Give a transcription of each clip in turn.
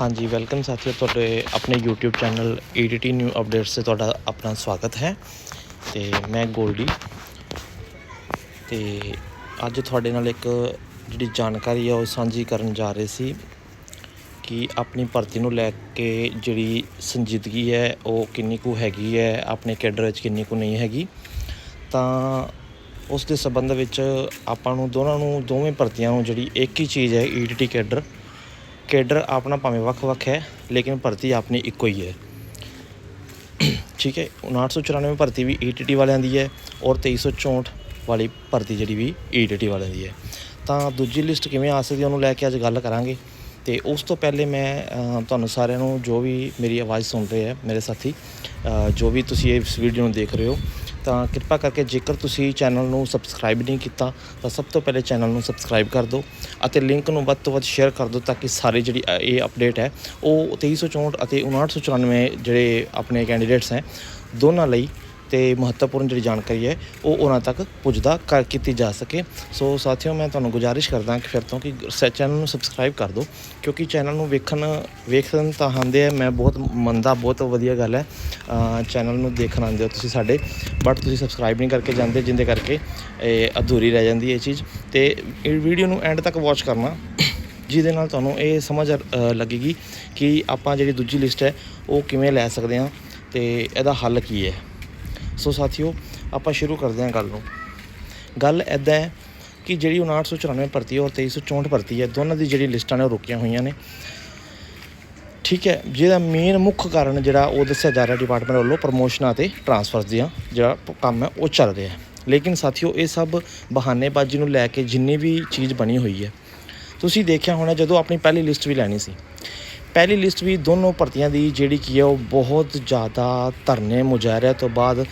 ਹਾਂਜੀ ਵੈਲਕਮ ਸਾਥੀਓ, ਤੁਹਾਡੇ ਆਪਣੇ YouTube channel EDT new updates ਤੇ ਤੁਹਾਡਾ ਆਪਣਾ ਸਵਾਗਤ ਹੈ। ਤੇ ਮੈਂ ਗੋਲਡੀ। ਤੇ ਅੱਜ ਤੁਹਾਡੇ ਨਾਲ ਇੱਕ ਜਿਹੜੀ ਜਾਣਕਾਰੀ ਆ, ਉਹ ਸਾਂਝੀ ਕਰਨ ਜਾ ਰਹੇ ਸੀ ਕਿ ਆਪਣੀ ਭਰਤੀ ਨੂੰ ਲੈ ਕੇ ਜਿਹੜੀ ਸੰਜੀਦਗੀ ਹੈ, ਉਹ ਕਿੰਨੀ ਕੁ ਹੈਗੀ ਹੈ, ਆਪਣੇ ਕੈਡਰ ਵਿੱਚ ਕਿੰਨੀ ਕੁ ਨਹੀਂ ਹੈਗੀ। ਤਾਂ ਉਸ ਦੇ ਸੰਬੰਧ ਵਿੱਚ ਆਪਾਂ ਨੂੰ ਦੋਨਾਂ ਨੂੰ, ਦੋਵੇਂ ਭਰਤੀਆਂ ਨੂੰ ਜਿਹੜੀ ਇੱਕ ਹੀ ਚੀਜ਼ ਹੈ EDT ਕੈਡਰ। ਕੇਡਰ ਆਪਣਾ ਭਾਵੇਂ ਵੱਖ-ਵੱਖ ਹੈ, ਲੇਕਿਨ ਭਰਤੀ ਆਪਣੀ ਇੱਕੋ ਹੀ ਹੈ। ਠੀਕ ਹੈ 994 ਭਰਤੀ ਵੀ ETT ਵਾਲਿਆਂ ਦੀ ਹੈ ਔਰ 2364 ਵਾਲੀ ਭਰਤੀ ਜਿਹੜੀ ਵੀ ETT ਵਾਲਿਆਂ ਦੀ ਹੈ। ਤਾਂ ਦੂਜੀ ਲਿਸਟ ਕਿਵੇਂ ਆ ਸਕਦੀ ਉਹਨੂੰ ਲੈ ਕੇ ਅੱਜ ਗੱਲ ਕਰਾਂਗੇ। ਤੇ ਉਸ ਤੋਂ ਪਹਿਲੇ ਮੈਂ ਤੁਹਾਨੂੰ ਸਾਰਿਆਂ ਨੂੰ ਜੋ ਵੀ ਮੇਰੀ ਆਵਾਜ਼ ਸੁਣ ਰਹੇ ਹੈ, ਮੇਰੇ ਸਾਥੀ ਜੋ ਵੀ ਤੁਸੀਂ ਇਸ ਵੀਡੀਓ ਨੂੰ ਦੇਖ ਰਹੇ ਹੋ ਤਾਂ ਕਿਰਪਾ ਕਰਕੇ ਜੇਕਰ ਤੁਸੀਂ ਚੈਨਲ ਨੂੰ ਸਬਸਕ੍ਰਾਈਬ ਨਹੀਂ ਕੀਤਾ, ਤਾਂ ਸਭ ਤੋਂ ਪਹਿਲੇ ਚੈਨਲ ਨੂੰ ਸਬਸਕ੍ਰਾਈਬ ਕਰ ਦਿਓ ਅਤੇ ਲਿੰਕ ਨੂੰ ਵੱਧ ਤੋਂ ਵੱਧ ਸ਼ੇਅਰ ਕਰ ਦਿਓ ਤਾਂ ਕਿ ਸਾਰੇ ਜਿਹੜੀ ਇਹ ਅਪਡੇਟ ਹੈ, ਉਹ 2364 ਅਤੇ 5994 ਜਿਹੜੇ ਆਪਣੇ ਕੈਂਡੀਡੇਟਸ ਹੈ, ਦੋਨਾਂ ਲਈ ਤੇ ਮਹੱਤਵਪੂਰਨ ਜਿਹੜੀ ਜਾਣਕਾਰੀ ਹੈ, ਉਹ ਉਹਨਾਂ ਤੱਕ ਪੁੱਜਦਾ ਕਰ ਕੀਤੀ ਜਾ ਸਕੇ। ਸੋ ਸਾਥੀਓ, ਮੈਂ ਤੁਹਾਨੂੰ ਗੁਜ਼ਾਰਿਸ਼ ਕਰਦਾ ਕਿ ਫਿਰ ਤੋਂ ਕਿ ਚੈਨਲ ਨੂੰ ਸਬਸਕ੍ਰਾਈਬ ਕਰ ਦਿਓ, ਕਿਉਂਕਿ ਚੈਨਲ ਨੂੰ ਵੇਖਣ ਵੇਖਣ ਤਾਂ ਆਉਂਦੇ ਆ, ਮੈਂ ਬਹੁਤ ਮੰਨਦਾ, ਬਹੁਤ ਵਧੀਆ ਗੱਲ ਹੈ। ਚੈਨਲ ਨੂੰ ਦੇਖਣ ਆਉਂਦੇ ਹੋ ਤੁਸੀਂ ਸਾਡੇ ਬਟ ਤੁਸੀਂ ਸਬਸਕ੍ਰਾਈਬ ਨਹੀਂ ਕਰਕੇ ਜਾਂਦੇ, ਜਿੰਦੇ ਕਰਕੇ ਇਹ ਅਧੂਰੀ ਰਹਿ ਜਾਂਦੀ ਹੈ ਇਹ ਚੀਜ਼। ਤੇ ਇਹ ਵੀਡੀਓ ਨੂੰ ਐਂਡ ਤੱਕ ਵਾਚ ਕਰਨਾ, ਜਿਹਦੇ ਨਾਲ ਤੁਹਾਨੂੰ ਇਹ ਸਮਝ ਲੱਗੇਗੀ ਕਿ ਆਪਾਂ ਜਿਹੜੀ ਦੂਜੀ ਲਿਸਟ ਹੈ, ਉਹ ਕਿਵੇਂ ਲੈ ਸਕਦੇ ਹਾਂ, ਤੇ ਇਹਦਾ ਹੱਲ ਕੀ ਹੈ। ਸੋ ਸਾਥੀਓ, ਆਪਾਂ ਸ਼ੁਰੂ ਕਰਦੇ ਹਾਂ ਗੱਲ ਨੂੰ। ਗੱਲ ਐਦਾਂ ਹੈ ਕਿ ਜਿਹੜੀ 5994 ਭਰਤੀ ਹੈ ਔਰ 2364 ਭਰਤੀ ਹੈ, ਦੋਨਾਂ ਦੀ ਜਿਹੜੀ ਲਿਸਟਾਂ ਨੇ ਉਹ ਰੁਕੀਆਂ ਹੋਈਆਂ ਨੇ। ਠੀਕ ਹੈ, ਜਿਹਦਾ ਮੇਨ ਮੁੱਖ ਕਾਰਨ ਜਿਹੜਾ ਉਹ ਦੱਸਿਆ ਜਾ ਰਿਹਾ ਡਿਪਾਰਟਮੈਂਟ ਵੱਲੋਂ ਪ੍ਰਮੋਸ਼ਨਾਂ ਤੇ ਟਰਾਂਸਫਰਸ ਦੀਆਂ, ਜਿਹੜਾ ਕੰਮ ਹੈ, ਉਹ ਚੱਲ ਰਿਹਾ ਹੈ। ਲੇਕਿਨ ਸਾਥੀਓ, ਇਹ ਸਭ ਬਹਾਨੇਬਾਜ਼ੀ ਨੂੰ ਲੈ ਕੇ ਜਿੰਨੀ ਵੀ ਚੀਜ਼ ਬਣੀ ਹੋਈ ਹੈ, ਤੁਸੀਂ ਦੇਖਿਆ ਹੋਣਾ ਜਦੋਂ ਆਪਣੀ ਪਹਿਲੀ ਲਿਸਟ ਵੀ ਲੈਣੀ ਸੀ ਪਹਿਲੀ ਲਿਸਟ ਵੀ ਦੋਨੋਂ ਭਰਤੀਆਂ ਦੀ ਜਿਹੜੀ ਕੀ ਹੈ ਉਹ ਬਹੁਤ ਜ਼ਿਆਦਾ ਧਰਨੇ ਮੁਜ਼ਾਹਰਿਆਂ ਤੋਂ ਬਾਅਦ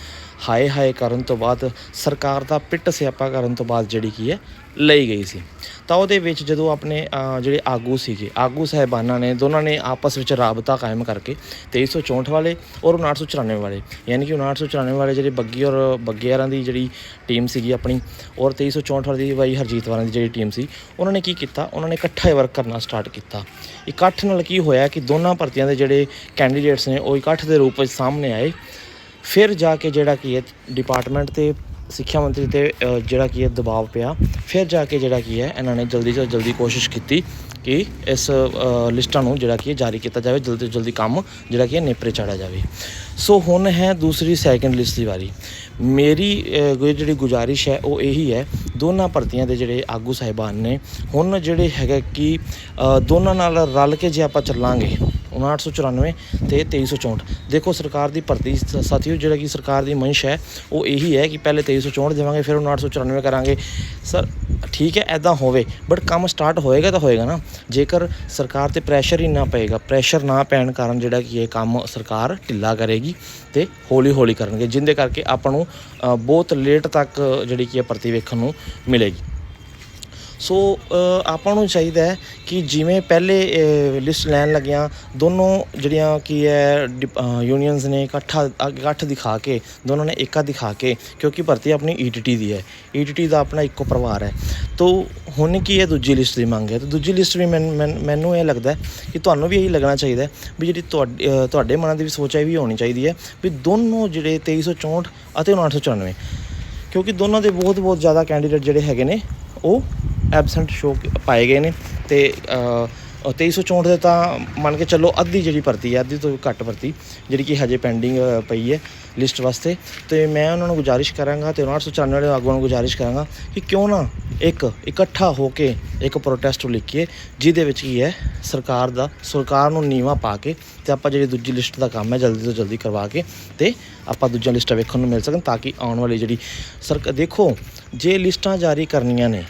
ਹਾਏ ਹਾਏ ਕਰਨ ਤੋਂ ਬਾਅਦ ਸਰਕਾਰ ਦਾ ਪਿੱਟ ਸਿਆਪਾ ਕਰਨ ਤੋਂ ਬਾਅਦ ਜਿਹੜੀ ਕੀ ਹੈ, ਲਈ ਗਈ ਸੀ। ਤਾਂ ਉਹਦੇ ਵਿੱਚ ਜਦੋਂ ਆਪਣੇ ਜਿਹੜੇ ਆਗੂ ਸੀਗੇ, ਆਗੂ ਸਾਹਿਬਾਨਾਂ ਨੇ, ਦੋਨਾਂ ਨੇ ਆਪਸ ਵਿੱਚ ਰਾਬਤਾ ਕਾਇਮ ਕਰਕੇ 2364 ਵਾਲੇ ਔਰ 994 ਵਾਲੇ, ਯਾਨੀ ਕਿ 994 ਵਾਲੇ ਜਿਹੜੇ ਬੱਗੀ ਔਰ ਬੱਗਿਆਰਾਂ ਦੀ ਜਿਹੜੀ ਟੀਮ ਸੀਗੀ ਆਪਣੀ ਔਰ 2364 ਵਾਲੀ ਦੀ ਬਾਈ ਹਰਜੀਤ ਵਾਲਾਂ ਦੀ ਜਿਹੜੀ ਟੀਮ ਸੀ, ਉਹਨਾਂ ਨੇ ਕੀ ਕੀਤਾ, ਉਹਨਾਂ ਨੇ ਇਕੱਠਾ ਹੀ ਵਰਕ ਕਰਨਾ ਸਟਾਰਟ ਕੀਤਾ। ਇਕੱਠ ਨਾਲ ਕੀ ਹੋਇਆ ਕਿ ਦੋਨਾਂ ਭਰਤੀਆਂ ਦੇ ਜਿਹੜੇ ਕੈਂਡੀਡੇਟਸ ਨੇ, ਉਹ ਇਕੱਠ ਦੇ ਰੂਪ ਵਿੱਚ ਸਾਹਮਣੇ ਆਏ ਫਿਰ ਜਾ ਕੇ ਜਿਹੜਾ ਕੀ ਹੈ ਡਿਪਾਰਟਮੈਂਟ ਤੇ, ਸਿੱਖਿਆ ਮੰਤਰੀ ਤੇ ਜਿਹੜਾ ਕੀ ਹੈ, ਦਬਾਅ ਪਿਆ। ਫਿਰ ਜਾ ਕੇ ਜਿਹੜਾ ਕੀ ਹੈ, ਇਹਨਾਂ ਨੇ ਜਲਦੀ ਤੋਂ ਜਲਦੀ ਕੋਸ਼ਿਸ਼ ਕੀਤੀ ਕਿ ਇਸ ਲਿਸਟਾਂ ਨੂੰ ਜਿਹੜਾ ਕੀ ਹੈ, ਜਾਰੀ ਕੀਤਾ ਜਾਵੇ, ਜਲਦੀ ਤੋਂ ਜਲਦੀ ਕੰਮ ਜਿਹੜਾ ਕੀ ਹੈ, ਨੇਪਰੇ ਚਾੜਿਆ ਜਾਵੇ। ਸੋ ਹੁਣ ਹੈ ਦੂਸਰੀ ਸੈਕੰਡ ਲਿਸਟ ਦੀ ਵਾਰੀ। ਮੇਰੀ ਜਿਹੜੀ ਗੁਜ਼ਾਰਿਸ਼ ਹੈ, ਉਹ ਇਹੀ ਹੈ, ਦੋਨਾਂ ਭਰਤੀਆਂ ਦੇ ਜਿਹੜੇ ਆਗੂ ਸਾਹਿਬਾਨ ਨੇ, ਹੁਣ ਜਿਹੜੇ ਹੈਗਾ ਕਿ ਦੋਨਾਂ ਨਾਲ ਰਲ ਕੇ ਜੇ ਆਪਾਂ ਚੱਲਾਂਗੇ 5994 ਤੇ 2364 ਦੇਖੋ, ਸਰਕਾਰ ਦੀ ਭਰਤੀ ਸ- ਸਾਥੀਓ, ਜਿਹੜਾ ਕਿ ਸਰਕਾਰ ਦੀ ਮੰਸ਼ ਹੈ, ਉਹ ਇਹੀ ਹੈ ਕਿ ਪਹਿਲੇ 2364 ਦੇਵਾਂਗੇ, ਫਿਰ 5994 ਕਰਾਂਗੇ। ਸਰ, ਠੀਕ ਹੈ ਐਦਾਂ ਹੋਵੇ ਬਟ ਕੰਮ ਸਟਾਰਟ ਹੋਏਗਾ ਤਾਂ ਹੋਏਗਾ ਨਾ। ਜੇਕਰ ਸਰਕਾਰ ਤੇ ਪ੍ਰੈਸ਼ਰ ਹੀ ਨਾ ਪਏਗਾ ਪ੍ਰੈਸ਼ਰ ਨਾ ਪੈਣ ਕਾਰਨ ਜਿਹੜਾ ਕਿ ਇਹ ਕੰਮ ਸਰਕਾਰ ਢਿੱਲਾ ਕਰੇਗੀ ਤੇ ਹੌਲੀ ਹੌਲੀ ਕਰਨਗੇ, ਜਿੰਦੇ ਕਰਕੇ ਆਪਾਂ ਨੂੰ ਬਹੁਤ ਲੇਟ ਤੱਕ ਜਿਹੜੀ ਕਿ ਹੈ ਭਰਤੀ ਵੇਖਣ ਨੂੰ ਮਿਲੇਗੀ। ਸੋ ਆਪਾਂ ਨੂੰ ਚਾਹੀਦਾ ਹੈ ਕਿ ਜਿਵੇਂ ਪਹਿਲੇ ਲਿਸਟ ਲੈਣ ਲੱਗਿਆਂ, ਦੋਨੋਂ ਜਿਹੜੀਆਂ ਕੀ ਹੈ ਯੂਨੀਅਨਸ ਨੇ ਇਕੱਠਾ ਇਕੱਠ ਦਿਖਾ ਕੇ, ਦੋਨੋਂ ਨੇ ਏਕਾ ਦਿਖਾ ਕੇ, ਕਿਉਂਕਿ ਭਰਤੀ ਆਪਣੀ ਈਟੀਟੀ ਦੀ ਹੈ। ਈਟੀਟੀ ਦਾ ਆਪਣਾ ਇੱਕੋ ਪਰਿਵਾਰ ਹੈ। ਤੋ, ਹੁਣ ਕੀ ਹੈ ਦੂਜੀ ਲਿਸਟ ਦੀ ਮੰਗ ਹੈ? ਤੇ ਦੂਜੀ ਲਿਸਟ ਵੀ ਮੈਨ- ਮੈਨ- ਮੈਨੂੰ ਇਹ ਲੱਗਦਾ ਕਿ ਤੁਹਾਨੂੰ ਵੀ ਇਹੀ ਲੱਗਣਾ ਚਾਹੀਦਾ ਵੀ ਜਿਹੜੀ ਤੁਹਾਡੀ ਤੁਹਾਡੇ ਮਨਾਂ ਦੀ ਵੀ ਸੋਚ ਇਹ ਵੀ ਹੋਣੀ ਚਾਹੀਦੀ ਹੈ ਵੀ ਦੋਨੋਂ ਜਿਹੜੇ 2364 ਅਤੇ 994 ਕਿਉਂਕਿ ਦੋਨਾਂ ਦੇ ਬਹੁਤ ਬਹੁਤ ਜ਼ਿਆਦਾ ਕੈਂਡੀਡੇਟ ਜਿਹੜੇ ਹੈਗੇ ਨੇ ਉਹ ਐਬਸੈਂਟ ਸ਼ੋ ਪਾਏ ਗਏ ਨੇ ਤੇ ਅ, 2364 ਦੇ ਤਾਂ ਮੰਨ ਕੇ ਚੱਲੋ ਅੱਧੀ ਜਿਹੜੀ ਭਰਤੀ ਹੈ ਅੱਧੀ ਤੋਂ ਘੱਟ ਭਰਤੀ ਜਿਹੜੀ ਕਿ ਹਜੇ ਪੈਂਡਿੰਗ ਪਈ ਹੈ ਲਿਸਟ ਵਾਸਤੇ। ਤੇ ਮੈਂ ਉਹਨਾਂ ਨੂੰ ਗੁਜ਼ਾਰਿਸ਼ ਕਰਾਂਗਾ ਤੇ 994 ਵਾਲੇ ਆਗੂਆਂ ਨੂੰ ਗੁਜ਼ਾਰਿਸ਼ ਕਰਾਂਗਾ ਕਿ ਕਿਉਂ ਨਾ ਇੱਕ ਇਕੱਠਾ ਹੋ ਕੇ ਇੱਕ ਪ੍ਰੋਟੈਸਟ ਲਿਖੀਏ ਜਿਹਦੇ ਵਿੱਚ ਕੀ ਹੈ ਸਰਕਾਰ ਦਾ ਸਰਕਾਰ ਨੂੰ ਨੀਵਾ ਪਾ ਕੇ ਤੇ ਆਪਾਂ ਜਿਹੜੀ ਦੂਜੀ ਲਿਸਟ ਦਾ ਕੰਮ ਹੈ ਜਲਦੀ ਤੋਂ ਜਲਦੀ ਕਰਵਾ ਕੇ ਤੇ ਆਪਾਂ ਦੂਜੀਆਂ ਲਿਸਟਾਂ ਵੇਖਣ ਨੂੰ ਮਿਲ ਸਕਣ ਤਾਂ ਕਿ ਆਉਣ ਵਾਲੀ ਜਿਹੜੀ ਸਰਕਾਰ ਦੇਖੋ ਜੇ ਲਿਸਟਾਂ ਜਾਰੀ ਕਰਨੀਆਂ ਨੇ,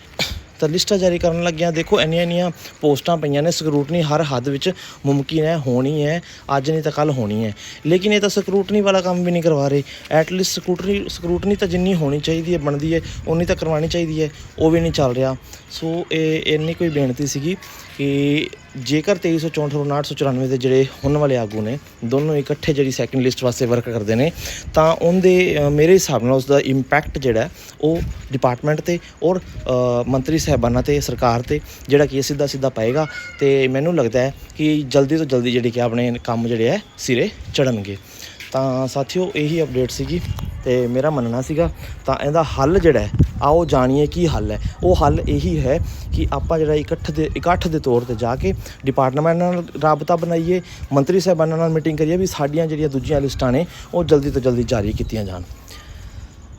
ਤਾਂ ਲਿਸਟਾਂ ਜਾਰੀ ਕਰਨ ਲੱਗਿਆ ਦੇਖੋ ਇੰਨੀਆਂ ਇੰਨੀਆਂ ਪੋਸਟਾਂ ਪਈਆਂ ਨੇ ਸਕਰੂਟਨੀ ਹਰ ਹੱਦ ਵਿੱਚ ਮੁਮਕਿਨ ਹੈ, ਹੋਣੀ ਹੈ, ਅੱਜ ਨਹੀਂ ਤਾਂ ਕੱਲ ਹੋਣੀ ਹੈ। ਲੇਕਿਨ ਇਹ ਤਾਂ ਸਕਰੂਟਨੀ ਵਾਲਾ ਕੰਮ ਵੀ ਨਹੀਂ ਕਰਵਾ ਰਹੇ। ਐਟਲੀਸਟ ਸਕਰੂਟਨੀ ਸਕਰੂਟਨੀ ਤਾਂ ਜਿੰਨੀ ਹੋਣੀ ਚਾਹੀਦੀ ਹੈ, ਬਣਦੀ ਹੈ ਉਨੀ ਤਾਂ ਕਰਵਾਉਣੀ ਚਾਹੀਦੀ ਹੈ, ਉਹ ਵੀ ਨਹੀਂ ਚੱਲ ਰਿਹਾ। ਸੋ ਇਹ ਇੰਨੀ ਕੋਈ ਬੇਨਤੀ ਸੀਗੀ ਕਿ ਜੇਕਰ 2364 ਔਰ 994 ਦੇ ਜਿਹੜੇ ਹੁਣ ਵਾਲੇ ਆਗੂ ਨੇ, ਦੋਨੋਂ ਇਕੱਠੇ ਜਿਹੜੀ ਸੈਕੰਡ ਲਿਸਟ ਵਾਸਤੇ ਵਰਕ ਕਰਦੇ ਨੇ, ਤਾਂ ਉਹਦੇ ਮੇਰੇ ਹਿਸਾਬ ਨਾਲ ਉਸ ਦਾ ਇੰਪੈਕਟ ਜਿਹੜਾ ਉਹ ਡਿਪਾਰਟਮੈਂਟ ਤੇ ਔਰ ਮੰਤਰੀ ਸਾਹਿਬਾਨਾਂ ਤੇ, ਸਰਕਾਰ ਤੇ, ਜਿਹੜਾ ਕਿ ਸਿੱਧਾ ਸਿੱਧਾ ਪਏਗਾ। ਤੇ ਮੈਨੂੰ ਲੱਗਦਾ ਹੈ ਕਿ ਜਲਦੀ ਤੋਂ ਜਲਦੀ ਜਿਹੜੀ ਕਿ ਆਪਣੇ ਕੰਮ ਜਿਹੜੇ ਹੈ, ਸਿਰੇ ਚੜਨਗੇ ਤਾਂ ਸਾਥੀਓ, ਇਹੀ ਅਪਡੇਟ ਸੀਗੀ। ਤੇ ਮੇਰਾ ਮੰਨਣਾ ਸੀਗਾ, ਤਾਂ ਇਹਦਾ ਹੱਲ ਜਿਹੜਾ ਹੈ ਆਓ ਜਾਣੀਏ ਕੀ ਹੱਲ ਹੈ। ਉਹ ਹੱਲ ਇਹੀ ਹੈ ਕਿ ਆਪਾਂ ਜਿਹੜਾ ਇਕੱਠ ਦੇ ਇਕੱਠ ਦੇ ਤੌਰ ਤੇ ਜਾ ਕੇ ਡਿਪਾਰਟਮੈਂਟ ਨਾਲ ਰਾਬਤਾ ਬਣਾਈਏ, ਮੰਤਰੀ ਸਾਹਿਬਾਨਾਂ ਨਾਲ ਮੀਟਿੰਗ ਕਰੀਏ ਵੀ ਸਾਡੀਆਂ ਜਿਹੜੀਆਂ ਦੂਜੀਆਂ ਲਿਸਟਾਂ ਨੇ, ਉਹ ਜਲਦੀ ਤੋਂ ਜਲਦੀ ਜਾਰੀ ਕੀਤੀਆਂ ਜਾਣ।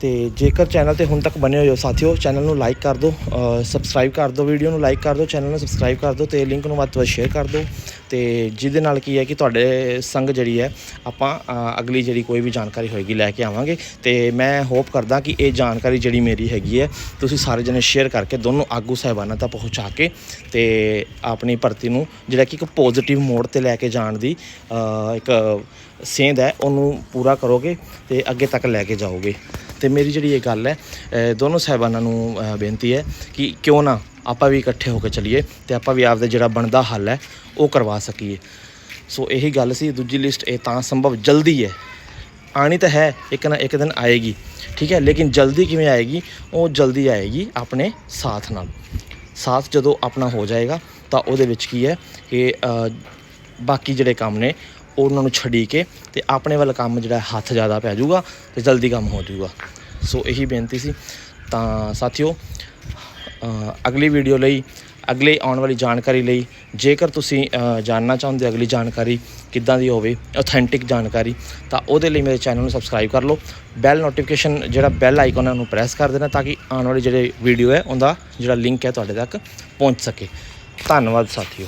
ਤੇ ਜੇਕਰ ਚੈਨਲ ਤੇ ਹੁਣ ਤੱਕ ਬਣੇ ਹੋਏ ਹੋ ਸਾਥੀਓ ਚੈਨਲ ਨੂੰ ਲਾਈਕ ਕਰ ਦਿਓ ਸਬਸਕ੍ਰਾਈਬ ਕਰ ਦਿਓ ਵੀਡੀਓ ਨੂੰ ਲਾਈਕ ਕਰ ਦਿਓ ਚੈਨਲ ਨੂੰ ਸਬਸਕ੍ਰਾਈਬ ਕਰ ਦਿਓ ਤੇ ਲਿੰਕ ਨੂੰ ਵੱਧ ਤੋਂ ਵੱਧ ਸ਼ੇਅਰ ਕਰ ਦਿਓ। ਤੇ ਜਿਹਦੇ ਨਾਲ ਕੀ ਹੈ ਕਿ ਤੁਹਾਡੇ ਸੰਗ ਜਿਹੜੀ ਹੈ, ਆਪਾਂ ਅਗਲੀ ਜਿਹੜੀ ਕੋਈ ਵੀ ਜਾਣਕਾਰੀ ਹੋਏਗੀ ਲੈ ਕੇ ਆਵਾਂਗੇ। ਤੇ ਮੈਂ ਹੋਪ ਕਰਦਾ ਕਿ ਇਹ ਜਾਣਕਾਰੀ ਜਿਹੜੀ ਮੇਰੀ ਹੈਗੀ ਹੈ, ਤੁਸੀਂ ਸਾਰੇ ਜਣੇ ਸ਼ੇਅਰ ਕਰਕੇ ਦੋਨੋਂ ਆਗੂ ਸਾਹਿਬਾਨਾਂ ਤੱਕ ਪਹੁੰਚਾ ਕੇ ਤੇ ਆਪਣੀ ਭਰਤੀ ਨੂੰ ਜਿਹੜਾ ਕਿ ਇੱਕ ਪੋਜ਼ਿਟਿਵ ਮੋੜ ਤੇ ਲੈ ਕੇ ਜਾਣ ਦੀ ਇੱਕ ਸੇਂਧ ਹੈ, ਉਹਨੂੰ ਪੂਰਾ ਕਰੋਗੇ ਤੇ ਅੱਗੇ ਤੱਕ ਲੈ ਕੇ ਜਾਓਗੇ। ਤੇ ਮੇਰੀ ਜਿਹੜੀ ਇਹ ਗੱਲ ਹੈ ਦੋਨੋਂ ਸਾਹਿਬਾਨਾਂ ਨੂੰ ਬੇਨਤੀ ਹੈ ਕਿ ਕਿਉਂ ਨਾ ਆਪਾਂ ਵੀ ਇਕੱਠੇ ਹੋ ਕੇ ਚੱਲੀਏ ਤੇ ਆਪਾਂ ਵੀ ਆਪਦਾ ਜਿਹੜਾ ਬਣਦਾ ਹੱਲ ਹੈ, ਉਹ ਕਰਵਾ ਸਕੀਏ। ਸੋ ਇਹੀ ਗੱਲ ਸੀ, ਦੂਜੀ ਲਿਸਟ ਇਹ ਤਾਂ ਸੰਭਵ ਜਲਦੀ ਹੈ। ਆਣੀ ਤਾਂ ਹੈ, ਇੱਕ ਨਾ ਇੱਕ ਦਿਨ ਆਏਗੀ, ਠੀਕ ਹੈ, ਲੇਕਿਨ ਜਲਦੀ ਕਿਵੇਂ ਆਏਗੀ, ਉਹ ਜਲਦੀ ਆਏਗੀ ਆਪਣੇ ਸਾਥ ਨਾਲ। ਸਾਥ ਜਦੋਂ ਆਪਣਾ ਹੋ ਜਾਏਗਾ, ਤਾਂ ਉਹਦੇ ਵਿੱਚ ਕੀ ਹੈ ਕਿ ਬਾਕੀ ਜਿਹੜੇ ਕੰਮ ਨੇ, ਉਹਨਾਂ ਨੂੰ ਛੱਡੀ ਕੇ ਤੇ ਆਪਣੇ ਵੱਲ ਕੰਮ ਜਿਹੜਾ ਹੱਥ ਜ਼ਿਆਦਾ ਪੈ ਜਾਊਗਾ ਤੇ ਜਲਦੀ ਕੰਮ ਹੋ ਜਾਊਗਾ। ਸੋ ਇਹੀ ਬੇਨਤੀ ਸੀ। ਤਾਂ ਸਾਥੀਓ ਅਗਲੀ ਵੀਡੀਓ ਲਈ, ਅਗਲੇ ਆਉਣ ਵਾਲੀ ਜਾਣਕਾਰੀ ਲਈ, ਜੇਕਰ ਤੁਸੀਂ ਜਾਣਨਾ ਚਾਹੁੰਦੇ ਅਗਲੀ ਜਾਣਕਾਰੀ ਕਿੱਦਾਂ ਦੀ ਹੋਵੇ ਆਥੈਂਟਿਕ ਜਾਣਕਾਰੀ, ਤਾਂ ਉਹਦੇ ਲਈ ਮੇਰੇ ਚੈਨਲ ਨੂੰ ਸਬਸਕ੍ਰਾਈਬ ਕਰ ਲਓ। ਬੈਲ ਨੋਟੀਫਿਕੇਸ਼ਨ ਜਿਹੜਾ ਬੈਲ ਆਈਕਨ ਹੈ, ਉਹਨੂੰ ਪ੍ਰੈਸ ਕਰ ਦੇਣਾ ਤਾਂ ਕਿ ਆਉਣ ਵਾਲੀ ਜਿਹੜੇ ਵੀਡੀਓ ਹੈ, ਉਹਦਾ ਜਿਹੜਾ ਲਿੰਕ ਹੈ ਤੁਹਾਡੇ ਤੱਕ ਪਹੁੰਚ ਸਕੇ। ਧੰਨਵਾਦ ਸਾਥੀਓ।